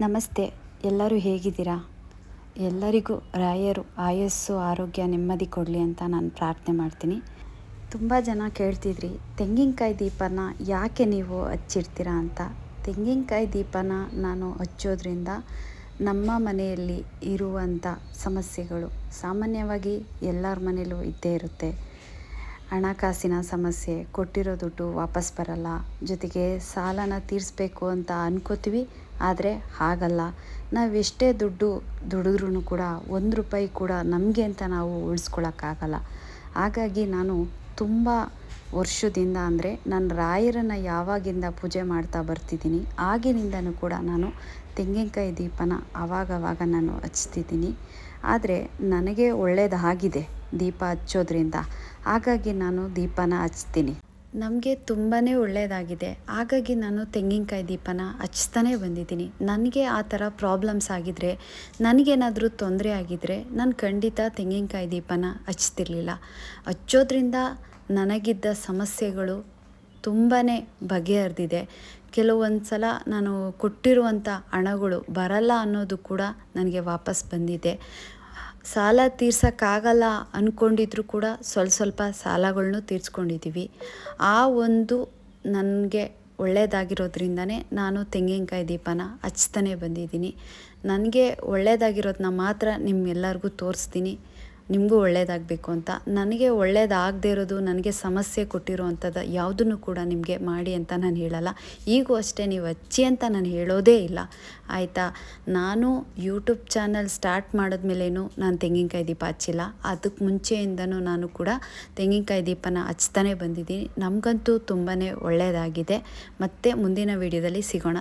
ನಮಸ್ತೆ. ಎಲ್ಲರೂ ಹೇಗಿದ್ದೀರಾ? ಎಲ್ಲರಿಗೂ ರಾಯರು ಆಯಸ್ಸು, ಆರೋಗ್ಯ ನೆಮ್ಮದಿ ಕೊಡಲಿ ಅಂತ ನಾನು ಪ್ರಾರ್ಥನೆ ಮಾಡ್ತೀನಿ. ತುಂಬ ಜನ ಕೇಳ್ತಿದ್ರಿ, ತೆಂಗಿನಕಾಯಿ ದೀಪನ ಯಾಕೆ ನೀವು ಹಚ್ಚಿರ್ತೀರಾ ಅಂತ. ತೆಂಗಿನಕಾಯಿ ದೀಪನ ನಾನು ಹಚ್ಚೋದ್ರಿಂದ ನಮ್ಮ ಮನೆಯಲ್ಲಿ ಇರುವಂಥ ಸಮಸ್ಯೆಗಳು ಸಾಮಾನ್ಯವಾಗಿ ಎಲ್ಲರ ಮನೆಯಲ್ಲೂ ಇದ್ದೇ ಇರುತ್ತೆ. ಹಣಕಾಸಿನ ಸಮಸ್ಯೆ, ಕೊಟ್ಟಿರೋ ದುಡ್ಡು ವಾಪಸ್ ಬರಲ್ಲ, ಜೊತೆಗೆ ಸಾಲನ ತೀರಿಸ್ಬೇಕು ಅಂತ ಅನ್ಕೋತೀವಿ, ಆದರೆ ಹಾಗಲ್ಲ. ನಾವೆಷ್ಟೇ ದುಡ್ಡು ದುಡಿದ್ರೂ ಕೂಡ ಒಂದು ರೂಪಾಯಿ ಕೂಡ ನಮಗೆ ಅಂತ ನಾವು ಉಳಿಸ್ಕೊಳಕ್ಕಾಗಲ್ಲ. ಹಾಗಾಗಿ ನಾನು ತುಂಬ ವರ್ಷದಿಂದ ಅಂದರೆ ನಾನು ರಾಯರನ್ನು ಯಾವಾಗಿಂದ ಪೂಜೆ ಮಾಡ್ತಾ ಬರ್ತಿದ್ದೀನಿ, ಆಗಿನಿಂದನೂ ಕೂಡ ನಾನು ತೆಂಗಿನಕಾಯಿ ದೀಪನ ಆವಾಗವಾಗ ನಾನು ಹಚ್ತಿದ್ದೀನಿ. ಆದರೆ ನನಗೆ ಒಳ್ಳೆಯದಾಗಿದೆ ದೀಪ ಹಚ್ಚೋದ್ರಿಂದ. ಹಾಗಾಗಿ ನಾನು ದೀಪನ ಹಚ್ತೀನಿ. ನಮಗೆ ತುಂಬಾ ಒಳ್ಳೆಯದಾಗಿದೆ ಹಾಗಾಗಿ ನಾನು ತೆಂಗಿನಕಾಯಿ ದೀಪನ ಹಚ್ತಾನೇ ಬಂದಿದ್ದೀನಿ. ನನಗೆ ಆ ಥರ ಪ್ರಾಬ್ಲಮ್ಸ್ ಆಗಿದ್ದರೆ ನನಗೇನಾದರೂ ತೊಂದರೆ ಆಗಿದ್ದರೆ ನಾನು ಖಂಡಿತ ತೆಂಗಿನಕಾಯಿ ದೀಪನ ಹಚ್ತಿರ್ಲಿಲ್ಲ. ಹಚ್ಚೋದ್ರಿಂದ ನನಗಿದ್ದ ಸಮಸ್ಯೆಗಳು ತುಂಬಾ ಬಗೆಹರಿದಿದೆ. ಕೆಲವೊಂದು ಸಲ ನಾನು ಕೊಟ್ಟಿರುವಂಥ ಹಣಗಳು ಬರಲ್ಲ ಅನ್ನೋದು ಕೂಡ ನನಗೆ ವಾಪಸ್ ಬಂದಿದೆ. ಸಾಲ ತೀರ್ಸೋಕ್ಕಾಗಲ್ಲ ಅಂದ್ಕೊಂಡಿದ್ರು ಕೂಡ ಸ್ವಲ್ಪ ಸ್ವಲ್ಪ ಸಾಲಗಳನ್ನೂ ತೀರ್ಸ್ಕೊಂಡಿದ್ದೀವಿ. ಆ ಒಂದು ನನಗೆ ಒಳ್ಳೆಯದಾಗಿರೋದ್ರಿಂದನೇ ನಾನು ತೆಂಗಿನಕಾಯಿ ದೀಪನ ಹಚ್ತಾನೆ ಬಂದಿದ್ದೀನಿ. ನನಗೆ ಒಳ್ಳೆಯದಾಗಿರೋದನ್ನ ಮಾತ್ರ ನಿಮ್ಮೆಲ್ಲರಿಗೂ ತೋರಿಸ್ತೀನಿ. ನಿಮಗೂ ಒಳ್ಳೆಯದಾಗಬೇಕು ಅಂತ. ನನಗೆ ಒಳ್ಳೇದಾಗದೇ ಇರೋದು, ನನಗೆ ಸಮಸ್ಯೆ ಕೊಟ್ಟಿರೋವಂಥದ್ದು ಯಾವುದನ್ನು ಕೂಡ ನಿಮಗೆ ಮಾಡಿ ಅಂತ ನಾನು ಹೇಳಲ್ಲ. ಈಗೂ ಅಷ್ಟೇ ನೀವು ಹಚ್ಚಿ ಅಂತ ನಾನು ಹೇಳೋದೇ ಇಲ್ಲ. ಆಯಿತಾ? ನಾನು ಯೂಟ್ಯೂಬ್ ಚಾನಲ್ ಸ್ಟಾರ್ಟ್ ಮಾಡಿದ್ಮೇಲೇನು ನಾನು ತೆಂಗಿನಕಾಯಿ ದೀಪ ಹಚ್ಚಿಲ್ಲ. ಅದಕ್ಕೆ ಮುಂಚೆಯಿಂದನೂ ನಾನು ಕೂಡ ತೆಂಗಿನಕಾಯಿ ದೀಪನ ಹಚ್ತಾನೆ ಬಂದಿದ್ದೀನಿ. ನಮಗಂತೂ ತುಂಬಾ ಒಳ್ಳೆಯದಾಗಿದೆ ಮತ್ತು ಮುಂದಿನ ವೀಡಿಯೋದಲ್ಲಿ ಸಿಗೋಣ.